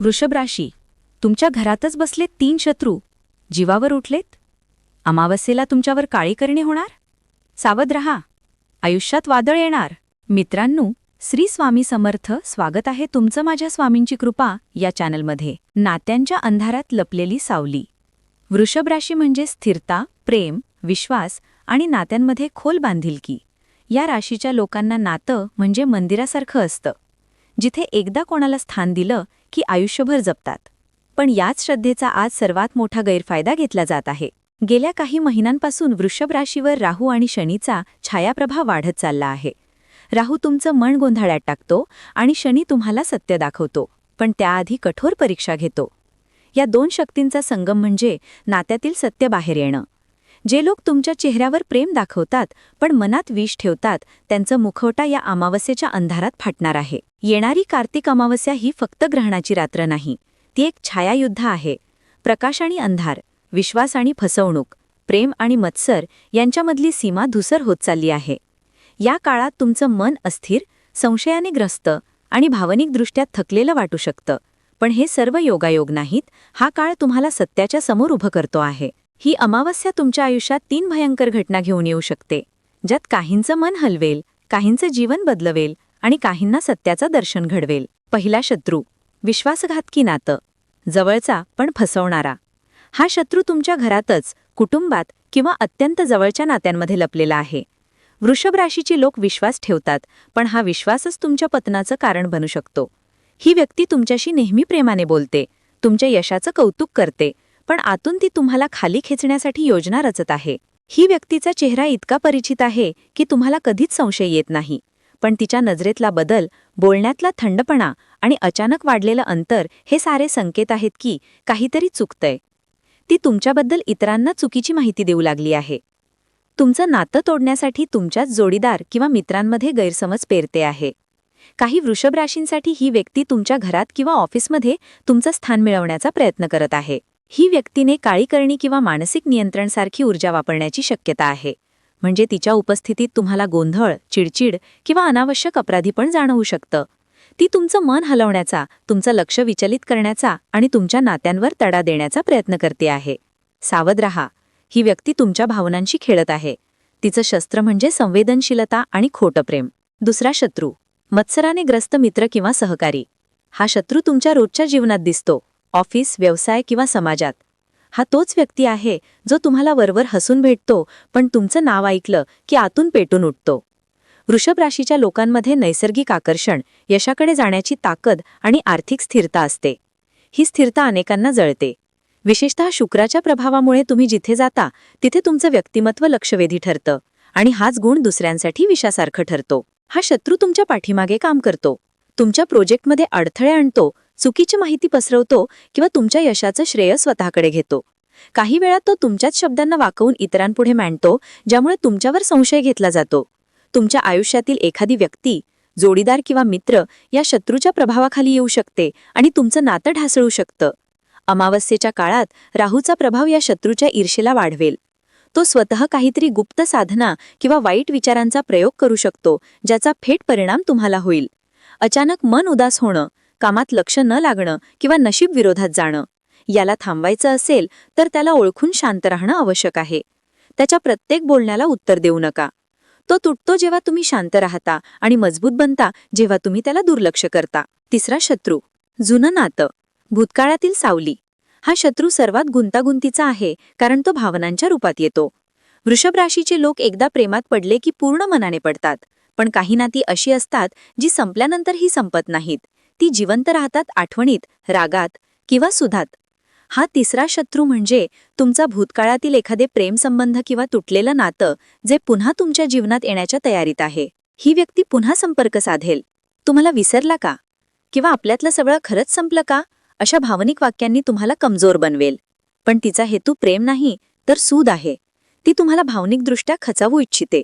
वृषभ राशी तुमच्या घरातच बसले तीन शत्रू जीवावर उठलेत? अमावस्येला तुमच्यावर काळी करणे होणार? सावध रहा. आयुष्यात वादळ येणार. मित्रांनो श्री स्वामी समर्थ स्वागत आहे तुमचं माझ्या स्वामींची कृपा या चॅनलमध्ये. नात्यांच्या अंधारात लपलेली सावली. वृषभ राशी म्हणजे स्थिरता प्रेम विश्वास आणि नात्यांमध्ये खोल बांधिलकी. या राशीच्या लोकांना नातं म्हणजे मंदिरासारखं असतं. जिथे एकदा कोणाला स्थान दिलं की आयुष्यभर जपतात. पण याच श्रद्धेचा आज सर्वात मोठा गैरफायदा घेतला जात आहे. गेल्या काही महिन्यांपासून वृषभ राशीवर राहू आणि शनीचा छायाप्रभाव वाढत चालला आहे. राहू तुमचं मन गोंधळात टाकतो आणि शनी तुम्हाला सत्य दाखवतो पण त्याआधी कठोर परीक्षा घेतो. या दोन शक्तींचा संगम म्हणजे नात्यातील सत्य बाहेर येणं. जे लोक तुमच्या चेहऱ्यावर प्रेम दाखवतात पण मनात विष ठेवतात त्यांचं मुखवटा या अमावस्येच्या अंधारात फाटणार आहे. येणारी कार्तिक अमावस्या ही फक्त ग्रहणाची रात्र नाही ती एक छायायुद्ध आहे. प्रकाश आणि अंधार विश्वास आणि फसवणूक प्रेम आणि मत्सर यांच्यामधली सीमा धुसर होत चालली आहे. या काळात तुमचं मन अस्थिर संशयाने ग्रस्त आणि भावनिकदृष्ट्या थकलेलं वाटू शकतं पण हे सर्व योगायोग नाहीत हा काळ तुम्हाला सत्याच्या समोर उभं करतो आहे. ही अमावस्या तुमच्या आयुष्यात तीन भयंकर घटना घेऊन येऊ शकते ज्यात काहींचं मन हलवेल काहींचं जीवन बदलवेल आणि काहींना सत्याचं दर्शन घडवेल. पहिला शत्रू विश्वासघातकी नातं? जवळचा पण फसवणारा. हा शत्रू तुमच्या घरातच कुटुंबात किंवा अत्यंत जवळच्या नात्यांमध्ये लपलेला आहे. वृषभ राशीची लोक विश्वास ठेवतात पण हा विश्वासच तुमच्या पतनाचं कारण बनू शकतो. ही व्यक्ती तुमच्याशी नेहमी प्रेमाने बोलते तुमच्या यशाचं कौतुक करते पण आतून ती तुम्हाला खाली खेचण्यासाठी योजना रचत आहे. ही व्यक्तीचा चेहरा इतका परिचित आहे की तुम्हाला कधीच संशय येत नाही. पण तिच्या नजरेतला बदल बोलण्यातला थंडपणा आणि अचानक वाढलेलं अंतर हे सारे संकेत आहेत की काहीतरी चुकतंय. ती तुमच्याबद्दल इतरांना चुकीची माहिती देऊ लागली आहे. तुमचं नातं तोडण्यासाठी तुमच्याच जोडीदार किंवा मित्रांमध्ये गैरसमज पेरते आहे. काही वृषभ राशींसाठी ही व्यक्ती तुमच्या घरात किंवा ऑफिसमध्ये तुमचं स्थान मिळवण्याचा प्रयत्न करत आहे. ही व्यक्तीने काळीकरणी किंवा मानसिक नियंत्रणसारखी ऊर्जा वापरण्याची शक्यता आहे. म्हणजे तिच्या उपस्थितीत तुम्हाला गोंधळ चिडचिड किंवा अनावश्यक अपराधी पण जाणवू शकतं. ती तुमचं मन हलवण्याचा तुमचं लक्ष विचलित करण्याचा आणि तुमच्या नात्यांवर तडा देण्याचा प्रयत्न करते आहे. सावध रहा. ही व्यक्ती तुमच्या भावनांशी खेळत आहे. तिचं शस्त्र म्हणजे संवेदनशीलता आणि खोटं प्रेम. दुसरा शत्रू. मत्सराने ग्रस्त मित्र किंवा सहकारी. हा शत्रू तुमच्या रोजच्या जीवनात दिसतो. ऑफिस व्यवसाय किंवा समाजात. हा तोच व्यक्ती आहे जो तुम्हाला वरवर हसून भेटतो पण तुमचं नाव ऐकलं की आतून पेटून उठतो. वृषभ राशीच्या लोकांमध्ये नैसर्गिक आकर्षण यशाकडे जाण्याची ताकद आणि आर्थिक स्थिरता असते. ही स्थिरता अनेकांना जळते. विशेषतः शुक्राच्या प्रभावामुळे तुम्ही जिथे जाता तिथे तुमचं व्यक्तिमत्व लक्षवेधी ठरतं आणि हाच गुण दुसऱ्यांसाठी विषासारखं ठरतो. हा शत्रू तुमच्या पाठीमागे काम करतो. तुमच्या प्रोजेक्टमध्ये अडथळे आणतो चुकीची माहिती पसरवतो किंवा तुमच्या यशाचं श्रेय स्वतःकडे घेतो. काही वेळा तो तुमच्याच शब्दांना वाकवून इतरांपुढे मांडतो ज्यामुळे तुमच्यावर संशय घेतला जातो. तुमच्या आयुष्यातील एखादी व्यक्ती जोडीदार किंवा मित्र या शत्रूच्या प्रभावाखाली येऊ शकते आणि तुमचं नातं ढासळू शकतं. अमावस्येच्या काळात राहूचा प्रभाव या शत्रूच्या ईर्षेला वाढवेल. तो स्वतः काहीतरी गुप्त साधना किंवा वाईट विचारांचा प्रयोग करू शकतो ज्याचा थेट परिणाम तुम्हाला होईल. अचानक मन उदास होणं कामात लक्ष न लागणं किंवा नशीब विरोधात जाणं. याला थांबवायचं असेल तर त्याला ओळखून शांत राहणं आवश्यक आहे. त्याच्या प्रत्येक बोलण्याला उत्तर देऊ नका. तो तुटतो जेव्हा तुम्ही शांत राहता आणि मजबूत बनता जेव्हा तुम्ही त्याला दुर्लक्ष करता. तिसरा शत्रू. जुनं नातं. भूतकाळातील सावली. हा शत्रू सर्वात गुंतागुंतीचा आहे कारण तो भावनांच्या रूपात येतो. वृषभ राशीचे लोक एकदा प्रेमात पडले की पूर्ण मनाने पडतात. पण काही नाती अशी असतात जी संपल्यानंतरही संपत नाहीत. ती जिवंत राहतात आठवणीत रागात किंवा सुधात. हा तिसरा शत्रू म्हणजे तुमचा भूतकाळातील एखादे प्रेमसंबंध किंवा तुटलेलं नातं जे पुन्हा तुमच्या जीवनात येण्याच्या तयारीत आहे. ही व्यक्ती पुन्हा संपर्क साधेल. तुम्हाला विसरला का? किंवा आपल्यातलं सगळं खरंच संपलं का? अशा भावनिक वाक्यांनी तुम्हाला कमजोर बनवेल. पण तिचा हेतू प्रेम नाही तर सूद आहे. ती तुम्हाला भावनिकदृष्ट्या खचावू इच्छिते.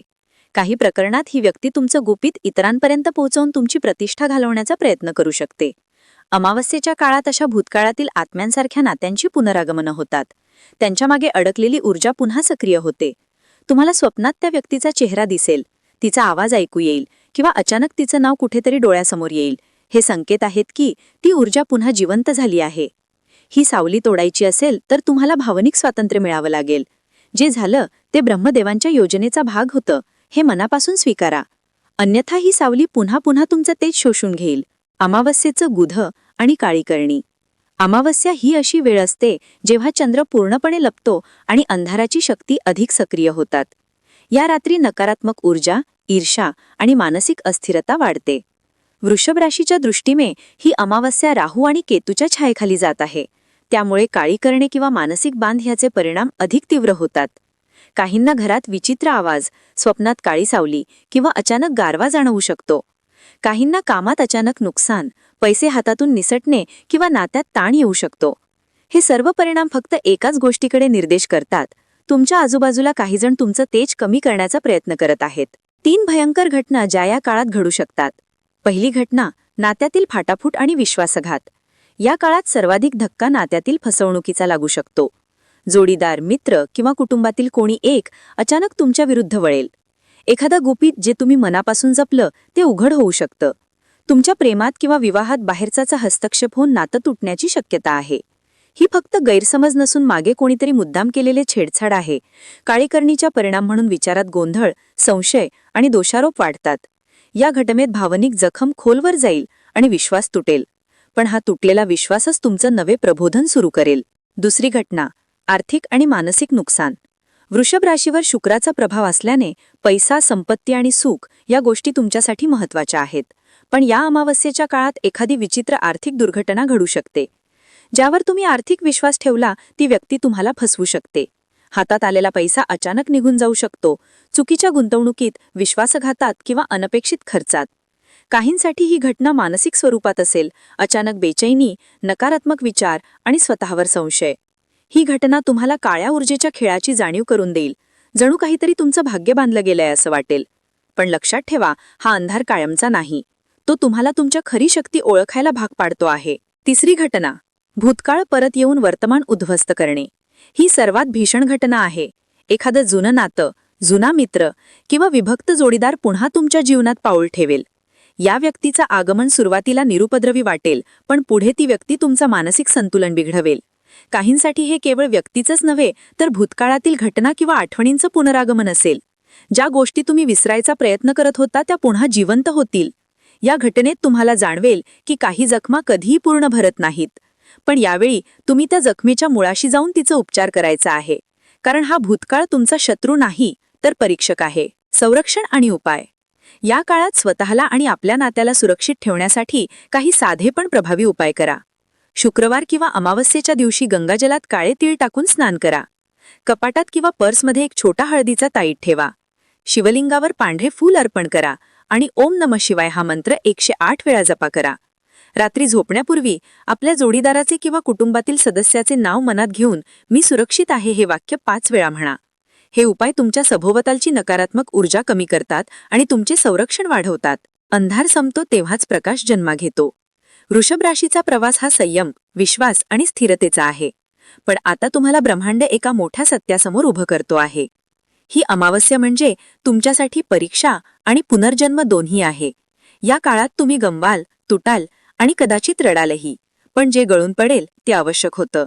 काही प्रकरणात ही व्यक्ती तुमचं गुपित इतरांपर्यंत पोहोचवून तुमची प्रतिष्ठा घालवण्याचा प्रयत्न करू शकते. अमावस्येच्या काळात अशा भूतकाळातील आत्म्यांसारख्या नात्यांची पुनरागमनं होतात. त्यांच्यामागे अडकलेली ऊर्जा पुन्हा सक्रिय होते. तुम्हाला स्वप्नात त्या व्यक्तीचा चेहरा दिसेल. तिचा आवाज ऐकू येईल किंवा अचानक तिचं नाव कुठेतरी डोळ्यासमोर येईल. हे संकेत आहेत की ती ऊर्जा पुन्हा जिवंत झाली आहे. ही सावली तोडायची असेल तर तुम्हाला भावनिक स्वातंत्र्य मिळावं लागेल. जे झालं ते ब्रह्मदेवांच्या योजनेचा भाग होतं. हे मनापासून स्वीकारा. अन्यथा ही सावली पुन्हा पुन्हा तुमचं तेज शोषून घेईल. अमावस्येचं गुध आणि काळीकरणी. अमावस्या ही अशी वेळ असते जेव्हा चंद्र पूर्णपणे लपतो आणि अंधाराची शक्ती अधिक सक्रिय होतात. या रात्री नकारात्मक ऊर्जा ईर्षा आणि मानसिक अस्थिरता वाढते. वृषभ राशीच्या दृष्टीने ही अमावस्या राहू आणि केतूच्या छायेखाली जात आहे. त्यामुळे काळी करणे किंवा मानसिक बांध ह्याचे परिणाम अधिक तीव्र होतात. काहींना घरात विचित्र आवाज स्वप्नात काळी सावली किंवा अचानक गारवा जाणवू शकतो. काहींना कामात अचानक नुकसान पैसे हातातून निसटणे किंवा नात्यात ताण येऊ शकतो. हे सर्व परिणाम फक्त एकाच गोष्टीकडे निर्देश करतात. तुमच्या आजूबाजूला काहीजण तुमचं तेज कमी करण्याचा प्रयत्न करत आहेत. तीन भयंकर घटना ज्या या काळात घडू शकतात. पहिली घटना नात्यातील फाटाफूट आणि विश्वासघात. या काळात सर्वाधिक धक्का नात्यातील फसवणुकीचा लागू शकतो. जोडीदार मित्र किंवा कुटुंबातील कोणी एक अचानक तुमच्या विरुद्ध वळेल. एखादा गुपित जे तुम्ही मनापासून जपलं ते उघड होऊ शकतं. तुमच्या प्रेमात किंवा विवाहात बाहेरचाचा हस्तक्षेप होऊन नातं तुटण्याची शक्यता आहे. ही फक्त गैरसमज नसून मागे कोणीतरी मुद्दाम केलेले छेडछाड आहे. काळीकरणीच्या परिणाम म्हणून विचारात गोंधळ संशय आणि दोषारोप वाढतात. या घटनेत भावनिक जखम खोलवर जाईल आणि विश्वास तुटेल. पण हा तुटलेला विश्वासच तुमचं नवे प्रबोधन सुरू करेल. दुसरी घटना. आर्थिक आणि मानसिक नुकसान. वृषभ राशीवर शुक्राचा प्रभाव असल्याने पैसा संपत्ती आणि सुख या गोष्टी तुमच्यासाठी महत्त्वाच्या आहेत. पण या अमावस्येच्या काळात एखादी विचित्र आर्थिक दुर्घटना घडू शकते. ज्यावर तुम्ही आर्थिक विश्वास ठेवला ती व्यक्ती तुम्हाला फसवू शकते. हातात आलेला पैसा अचानक निघून जाऊ शकतो. चुकीच्या गुंतवणुकीत विश्वासघातात किंवा अनपेक्षित खर्चात. काहींसाठी ही घटना मानसिक स्वरूपात असेल. अचानक बेचैनी नकारात्मक विचार आणि स्वतःवर संशय. ही घटना तुम्हाला काळ्या ऊर्जेच्या खेळाची जाणीव करून देईल. जणू काहीतरी तुमचं भाग्य बांधलं गेलंय असं वाटेल. पण लक्षात ठेवा हा अंधार कायमचा नाही. तो तुम्हाला तुमच्या खरी शक्ती ओळखायला भाग पाडतो आहे. तिसरी घटना भूतकाळ परत येऊन वर्तमान उद्ध्वस्त करणे. ही सर्वात भीषण घटना आहे. एखादं जुनं नातं जुना मित्र किंवा विभक्त जोडीदार पुन्हा तुमच्या जीवनात पाऊल ठेवेल. या व्यक्तीचं आगमन सुरुवातीला निरुपद्रवी वाटेल पण पुढे ती व्यक्ती तुमचं मानसिक संतुलन बिघडवेल. काहींसाठी हे केवळ व्यक्तीचंच नव्हे तर भूतकाळातील घटना किंवा आठवणींचं पुनरागमन असेल. ज्या गोष्टी तुम्ही विसरायचा प्रयत्न करत होता त्या पुन्हा जिवंत होतील. या घटनेत तुम्हाला जाणवेल की काही जखमा कधीही पूर्ण भरत नाहीत. पण यावेळी तुम्ही त्या जखमेच्या मुळाशी जाऊन तिचा उपचार करायचा आहे. कारण हा भूतकाळ तुमचा शत्रू नाही तर परीक्षक आहे. संरक्षण आणि उपाय. या काळात स्वतःला आणि आपल्या नात्याला सुरक्षित ठेवण्यासाठी काही साधे पण प्रभावी उपाय करा. शुक्रवार किंवा अमावस्येच्या दिवशी गंगाजलात काळे तीळ टाकून स्नान करा. कपाटात किंवा पर्समध्ये एक छोटा हळदीचा ताईट ठेवा. शिवलिंगावर पांढरे फूल अर्पण करा आणि ओम नम शिवाय हा मंत्र एकशे आठ वेळा जपा करा. रात्री झोपण्यापूर्वी आपल्या जोडीदाराचे किंवा कुटुंबातील सदस्याचे नाव मनात घेऊन मी सुरक्षित आहे हे वाक्य पाच वेळा म्हणा. हे उपाय तुमच्या सभोवतालची नकारात्मक ऊर्जा कमी करतात आणि तुमचे संरक्षण वाढवतात. अंधार संपतो तेव्हाच प्रकाश जन्मा घेतो वृषभ राशीचा प्रवास हा संयम विश्वास आणि स्थिरतेचा आहे. पण आता तुम्हाला ब्रह्मांड एका मोठ्या सत्यासमोर उभं करतो आहे. ही अमावस्या म्हणजे तुमच्यासाठी परीक्षा आणि पुनर्जन्म दोन्ही आहे. या काळात तुम्ही गमवाल तुटाल आणि कदाचित रडालही पण जे गळून पडेल ते आवश्यक होतं.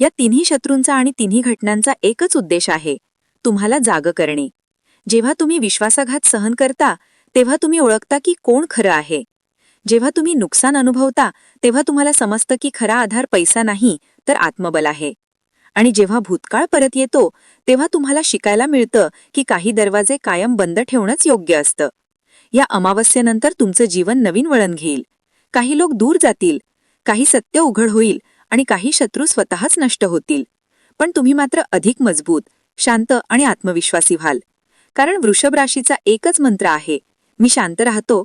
या तिन्ही शत्रूंचा आणि तिन्ही घटनांचा एकच उद्देश आहे तुम्हाला जाग करणे. जेव्हा तुम्ही विश्वासाघात सहन करता तेव्हा तुम्ही ओळखता की कोण खरं आहे. जेव्हा तुम्ही नुकसान अनुभवता तेव्हा तुम्हाला समजतं की खरा आधार पैसा नाही तर आत्मबल आहे. आणि जेव्हा भूतकाळ परत येतो तेव्हा तुम्हाला शिकायला मिळतं की काही दरवाजे कायम बंद ठेवणंच योग्य असतं. या अमावस्येनंतर तुमचं जीवन नवीन वळण घेईल. काही लोक दूर जातील काही सत्य उघड होईल आणि काही शत्रू स्वतःच नष्ट होतील. पण तुम्ही मात्र अधिक मजबूत शांत आणि आत्मविश्वासी व्हाल. कारण वृषभ राशीचा एकच मंत्र आहे मी शांत राहतो